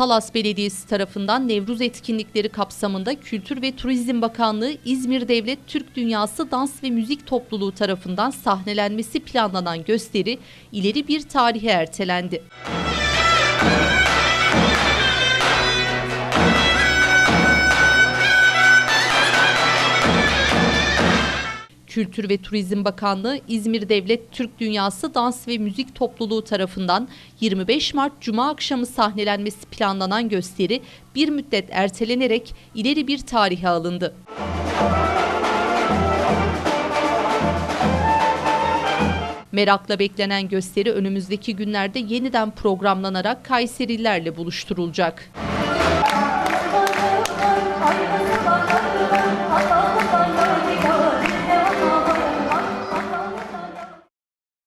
Talas Belediyesi tarafından Nevruz etkinlikleri kapsamında Kültür ve Turizm Bakanlığı İzmir Devlet Türk Dünyası Dans ve Müzik Topluluğu tarafından sahnelenmesi planlanan gösteri ileri bir tarihe ertelendi. Kültür ve Turizm Bakanlığı İzmir Devlet Türk Dünyası Dans ve Müzik Topluluğu tarafından 25 Mart Cuma akşamı sahnelenmesi planlanan gösteri bir müddet ertelenerek ileri bir tarihe alındı. Merakla beklenen gösteri önümüzdeki günlerde yeniden programlanarak Kayserilerle buluşturulacak.